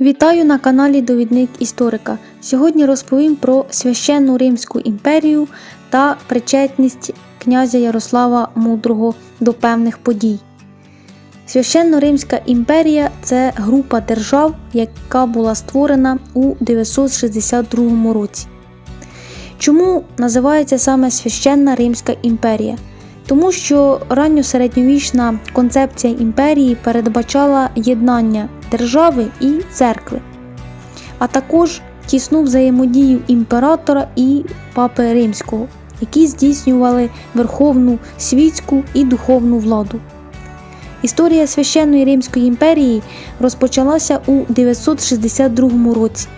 Вітаю на каналі Довідник Історика. Сьогодні розповім про священну Римську імперію та причетність князя Ярослава Мудрого до певних подій. Священно Римська імперія це група держав, яка була створена у 962 році. Чому називається саме Священна Римська імперія? Тому що ранньосередньовічна концепція імперії передбачала єднання держави і церкви, а також тісну взаємодію імператора і папи римського, які здійснювали верховну світську і духовну владу. Історія священної Римської імперії розпочалася у 962 році,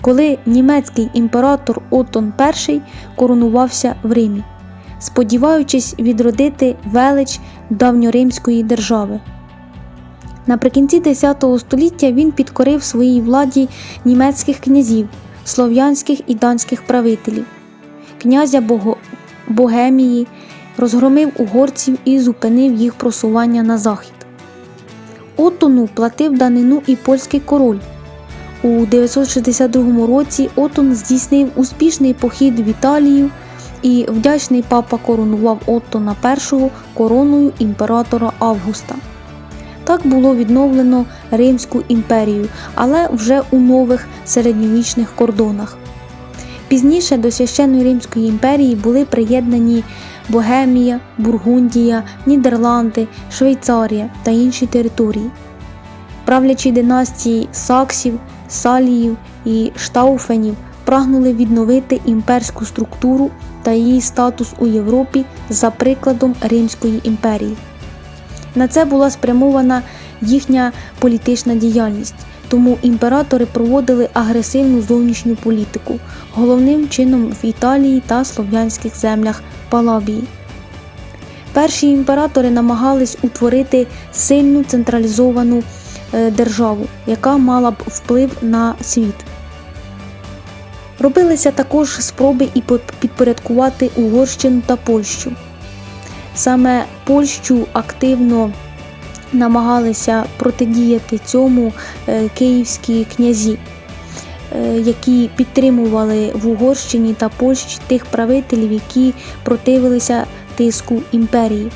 коли німецький імператор Оттон І коронувався в Римі, сподіваючись відродити велич давньоримської держави. Наприкінці X століття він підкорив своїй владі німецьких князів, слов'янських і данських правителів, князя Бого... Богемії, розгромив угорців і зупинив їх просування на захід. Оттону платив данину і польський король. У 962 році Оттон здійснив успішний похід в Італію, і вдячний папа коронував Оттона І короною імператора Августа. Так було відновлено Римську імперію, але вже у нових середньовічних кордонах. Пізніше до священної Римської імперії були приєднані Богемія, Бургундія, Нідерланди, Швейцарія та інші території. Правлячі династії Саксів, Саліїв і Штауфенів прагнули відновити імперську структуру та її статус у Європі за прикладом Римської імперії. На це була спрямована їхня політична діяльність, тому імператори проводили агресивну зовнішню політику, головним чином в Італії та слов'янських землях Палабії. Перші імператори намагались утворити сильну централізовану е, державу, яка мала б вплив на світ. Робилися також спроби і підпорядкувати Угорщину та Польщу. Саме Польщу активно намагалися протидіяти цьому е, київські князі, е, які підтримували в Угорщині та Польщі тих правителів, які противилися тиску імперії.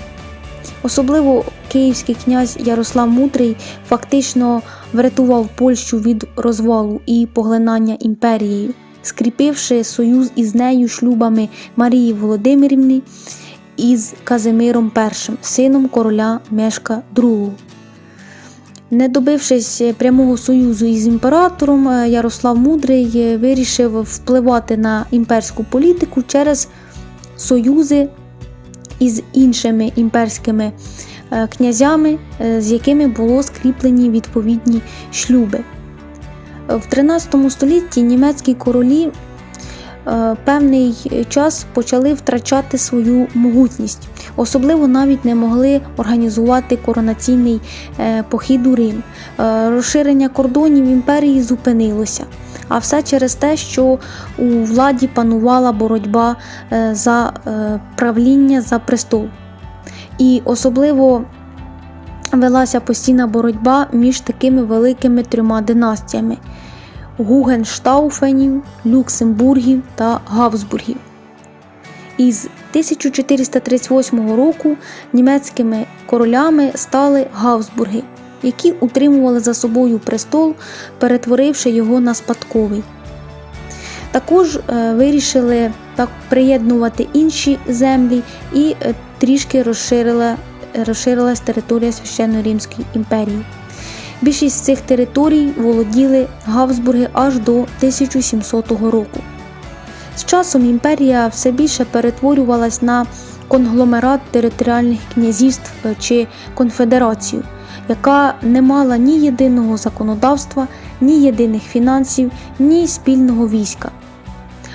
Особливо київський князь Ярослав Мудрий фактично врятував Польщу від розвалу і поглинання імперією, скріпивши союз із нею шлюбами Марії Володимирівни із Казимиром І, сином короля Мешка II. Не добившись прямого союзу із імператором, Ярослав Мудрий вирішив впливати на імперську політику через союзи із іншими імперськими князями, з якими було скріплені відповідні шлюби. В 13 столітті німецькі королі певний час почали втрачати свою могутність. Особливо навіть не могли організувати коронаційний похід у Рим. Розширення кордонів імперії зупинилося. А все через те, що у владі панувала боротьба за правління за престол. І особливо велася постійна боротьба між такими великими трьома династіями. Гугенштауфенів, Люксембургів та Гавсбургів. Із 1438 року німецькими королями стали Гавсбурги, які утримували за собою престол, перетворивши його на спадковий. Також е, вирішили так приєднувати інші землі і е, трішки розширила, розширилась територія Священної Римської імперії. Більшість цих територій володіли Гавсбурги аж до 1700 року. З часом імперія все більше перетворювалась на конгломерат територіальних князівств чи конфедерацію, яка не мала ні єдиного законодавства, ні єдиних фінансів, ні спільного війська.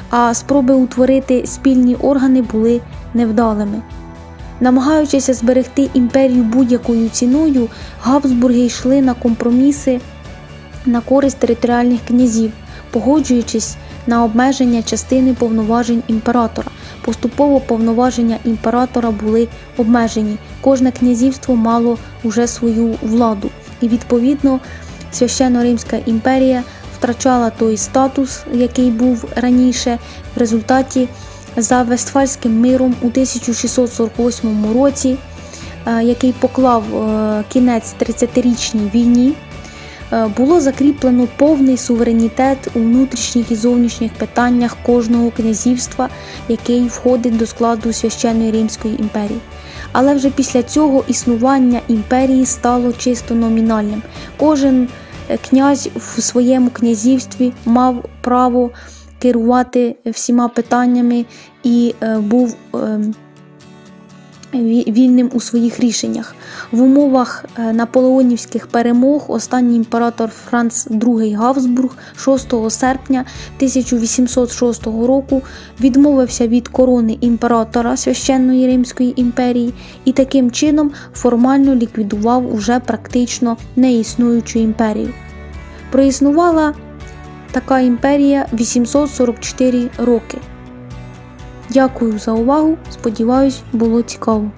А спроби утворити спільні органи були невдалими. Намагаючися зберегти імперію будь-якою ціною, Габсбурги йшли на компроміси на користь територіальних князів, погоджуючись на обмеження частини повноважень імператора. Поступово повноваження імператора були обмежені. Кожне князівство мало уже свою владу, і відповідно Священно Римська імперія втрачала той статус, який був раніше. В результаті за Вестфальським миром у 1648 році, е, який поклав е, кінець 30-річній війні, е, було закріплено повний суверенітет у внутрішніх і зовнішніх питаннях кожного князівства, який входить до складу священної Римської імперії. Але вже після цього існування імперії стало чисто номінальним. Кожен князь в своєму князівстві мав право керувати всіма питаннями і е, був е, вільним у своїх рішеннях. В умовах е, наполеонівських перемог останній імператор Франц II Гавсбург 6 серпня 1806 року відмовився від корони імператора Священної Римської імперії і таким чином формально ліквідував уже практично неіснуючу імперію. Проіснувала така імперія 844 роки. Дякую за увагу. Сподіваюсь, було цікаво.